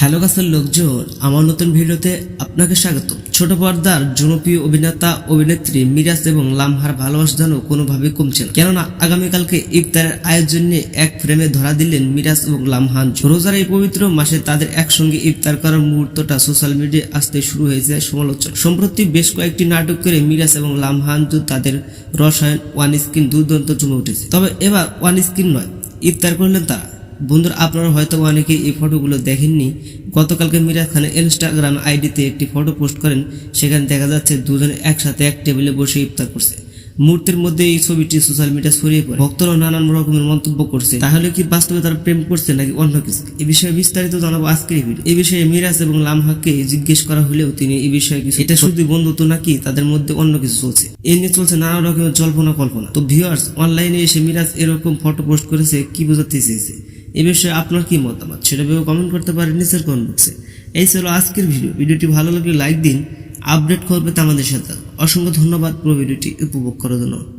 Hello গাছের লোকজন, আমার নতুন ভিডিওতে আপনাকে স্বাগত। ছোট পর্দার জনপ্রিয় অভিনেতা, অভিনেত্রী মিরাজ এবং লামহার ভালোবাসা যেন কোনোভাবে কমছে না। কেননা আগামীকালকে ইফতারের আয়োজন নিয়ে এক ফ্রেমে ধরা দিলেন মিরাজ এবং লামহান রোজার এই পবিত্র মাসে তাদের একসঙ্গে ইফতার করার মুহূর্তটা সোশ্যাল মিডিয়ায় আসতে শুরু হয়েছে সমালোচনা সম্প্রতি বেশ কয়েকটি নাটক করে মিরাজ এবং লামহানজু তাদের রসায়ন, ওয়ান স্ক্রিন দুর্দান্ত জমে উঠেছে। তবে এবার ওয়ান স্ক্রিন নয়, ইফতার করলেন তারা। বন্ধুরা, আপনারা হয়তো অনেকেই এই ফটোগুলো দেখেননি। গতকালকে মিরাজ খানের ইনস্টাগ্রাম আইডিতে একটি ফটো পোস্ট করেন। সেখানে দেখা যাচ্ছে দুজন একসাথে এক টেবিলে বসে ইফতার করছে। মুহূর্তের মধ্যে এই ছবিটি সোশ্যাল মিডিয়া ছড়িয়ে পড়ে। ভক্তরা নানান রকমের মন্তব্য করছে। তাহলে কি বাস্তবে তারা প্রেম করছে নাকি অন্য কিছু? এ বিষয়ে বিস্তারিত জানাব আজকের ভিডিও। এই বিষয়ে মিরাজ এবং লামহাকে জিজ্ঞেস করা হলেও তিনি এই বিষয়ে কিছু এটা শুধু বন্ধুত্ব নাকি তাদের মধ্যে অন্য কিছু চলছে? এই নিয়ে চলছে নানা রকমের জল্পনা কল্পনা। তো ভিউয়ার্স অনলাইনে এসে মিরাজ এরকম ফটো পোস্ট করেছে, কি বোঝাতে চেয়েছে? এ বিষয়ে আপনার কি মতামত? সেটা ভেবে কমেন্ট করতে পারেন নিচের কমেন্ট বক্সে এই ছিল আজকের ভিডিও। ভিডিওটি ভালো লাগলে লাইক দিন আপডেট করবে আমাদের সাথে। অসংখ্য ধন্যবাদ পুরো ভিডিওটি উপভোগ করার জন্য